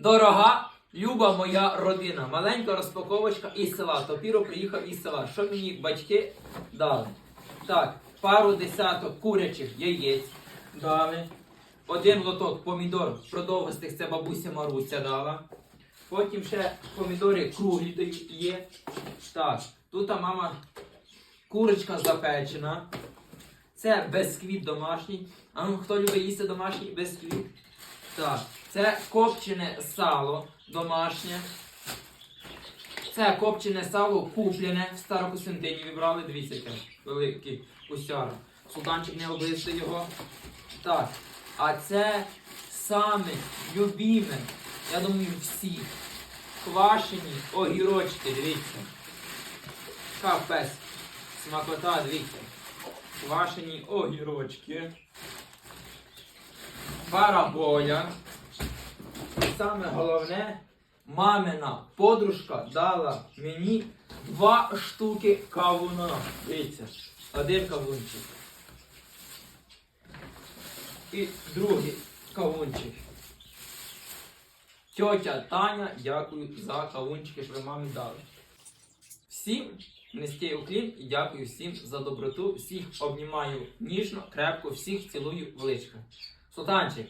Дорога, люба моя родина, маленька розпаковочка із села. Топіро приїхав із села. Що мені батьки дали? Так, пару десяток курячих яєць дали. Один лоток помідор продовгостих це бабуся Маруся дала. Потім ще помідори круглі є. Так, тут мама курочка запечена. Це бисквіт домашній. А ну хто любить їсти домашній бисквіт? Так, це копчене сало домашнє. Це копчене сало куплене в Старокостянтині вибрали. Дивіться, яке великий кусяра. Султанчик не облизти його. Так. А це саме любіме, я думаю, всі квашені огірочки, дивіться. Капець. Смакота, дивіться. Квашені огірочки. Параболя. І саме головне, мамина подружка дала мені два штуки кавуна. Дивіться, один кавунчик. І другий кавунчик. Тьотя Таня, дякую за кавунчики, що ви мамі дали. Всім низький уклін і дякую всім за доброту. Всіх обнімаю ніжно, крепко, всіх цілую величко. Султанчик,